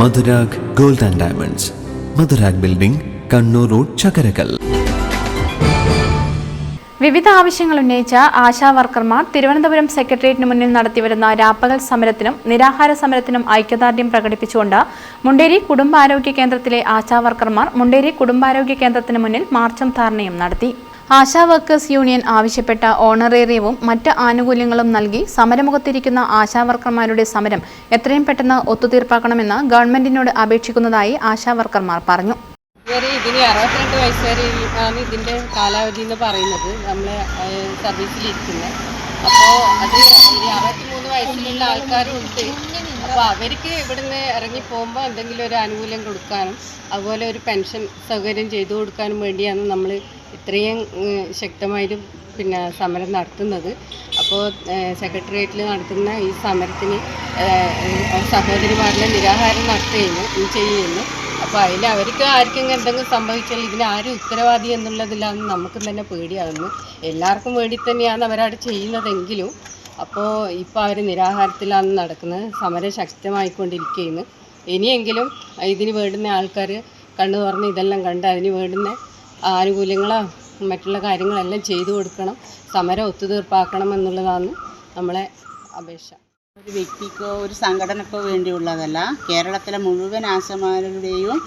Madhurag gold and diamonds. Madhurag building Kannur road Chakkarakkal. വിവിധ ആവശ്യങ്ങൾ ഉന്നയിച്ച ആശാ വർക്കർമാർ തിരുവനന്തപുരം സെക്രട്ടേറിയറ്റിന് മുന്നിൽ നടത്തിവരുന്ന രാപ്പകൽ സമരത്തിനും നിരാഹാര സമരത്തിനും ഐക്യദാർഢ്യം പ്രകടിപ്പിച്ചുകൊണ്ട് മുണ്ടേരി കുടുംബാരോഗ്യ കേന്ദ്രത്തിലെ ആശാ വർക്കർമാർ മുണ്ടേരി കുടുംബാരോഗ്യ കേന്ദ്രത്തിന് മുന്നിൽ മാർച്ചും ധാരണയും നടത്തി. ആശാ വർക്കേഴ്സ് യൂണിയൻ ആവശ്യപ്പെട്ട ഓണറേറിയവും മറ്റ് ആനുകൂല്യങ്ങളും നൽകി സമരമുഖത്തിരിക്കുന്ന ആശാ വർക്കർമാരുടെ സമരം എത്രയും പെട്ടെന്ന് ഒത്തുതീർപ്പാക്കണമെന്ന് ഗവൺമെന്റിനോട് അപേക്ഷിക്കുന്നതായി ആശാ വർക്കർമാർ പറഞ്ഞു. ഇവർ ഇതിന് അറുപത്തിരണ്ട് വയസ്സ് വരെ ആണ് ഇതിന്റെ കാലാവധി എന്ന് പറയുന്നത്. സർവീസിലിരിക്കുന്നത് അപ്പോൾ അത് ഇനി അറുപത്തിമൂന്ന് വയസ്സിലുള്ള ആൾക്കാരും ഉണ്ട്. അപ്പോൾ അവർക്ക് ഇവിടുന്ന് ഇറങ്ങി പോകുമ്പോൾ എന്തെങ്കിലും ഒരു ആനുകൂല്യം കൊടുക്കാനും അതുപോലെ ഒരു പെൻഷൻ സൗകര്യം ചെയ്തു കൊടുക്കാനും വേണ്ടിയാണ് നമ്മൾ ഇത്രയും ശക്തമായിട്ട് പിന്നെ സമരം നടത്തുന്നത്. അപ്പോൾ സെക്രട്ടേറിയറ്റിൽ നടത്തുന്ന ഈ സമരത്തിന് സഹോദരിമാരുടെ നിരാഹാരം നടത്തുകയും ചെയ്യുന്നു. അപ്പോൾ അതിൽ അവർക്ക് ആർക്കെങ്കിലും എന്തെങ്കിലും സംഭവിച്ചാൽ ഇതിന് ആരും ഉത്തരവാദി എന്നുള്ളതിലാണ് നമുക്കും തന്നെ പേടിയാകുന്നു എല്ലാവർക്കും വേണ്ടി തന്നെയാണ് അവരവിടെ ചെയ്യുന്നതെങ്കിലും അപ്പോൾ ഇപ്പോൾ അവർ നിരാഹാരത്തിലാണ് നടക്കുന്നത്. സമരം ശക്തമായിക്കൊണ്ടിരിക്കുകയാണ്. ഇനിയെങ്കിലും ഇതിന് വേണ്ടുന്ന ആൾക്കാർ കണ്ണു തുറന്ന് ഇതെല്ലാം കണ്ട് അതിന് വേണ്ടുന്ന ആനുകൂല്യങ്ങളോ മറ്റുള്ള കാര്യങ്ങളെല്ലാം ചെയ്തു കൊടുക്കണം. സമരം ഒത്തുതീർപ്പാക്കണം എന്നുള്ളതാണ് നമ്മളെ അപേക്ഷ. ഒരു വ്യക്തിക്കോ ഒരു സംഘടനക്കോ വേണ്ടിയുള്ളതല്ല. കേരളത്തിലെ മുഴുവൻ ആശമാരുടെയും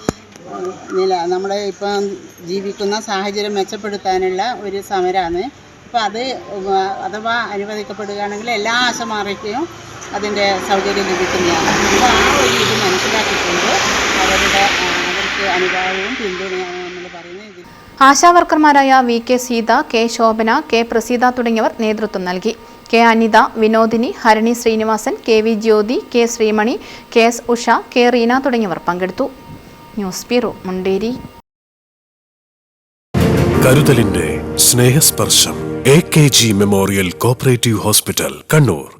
നില നമ്മളെ ഇപ്പം ജീവിക്കുന്ന സാഹചര്യം മെച്ചപ്പെടുത്താനുള്ള ഒരു സമരമാണ് അപ്പോൾ അത് അഥവാ അനുവദിക്കപ്പെടുകയാണെങ്കിൽ എല്ലാ ആശമാരയ്ക്കും അതിന്റെ സൗകര്യം ലഭിക്കുന്നതാണ്. അപ്പോൾ ആ ഒരു ഇത് മനസ്സിലാക്കിക്കൊണ്ട് അവരുടെ അവർക്ക് അനുഭാവവും പിന്തുണയാണ് നമ്മൾ പറയുന്നത് ഇതിൽ Asha വർക്കർമാരായ V K Seetha K Shobhana K Praseetha തുടങ്ങിയവർ നേതൃത്വം നൽകി. K Anitha Vinodini Harani Srinivasan K V Jyothi K Sreemani K S Usha K Reena തുടങ്ങിയവർ പങ്കെടുത്തു. News bureau Munderi. കരുതലിന്റെ Snehasparsham A K G memorial cooperative hospital Kannur.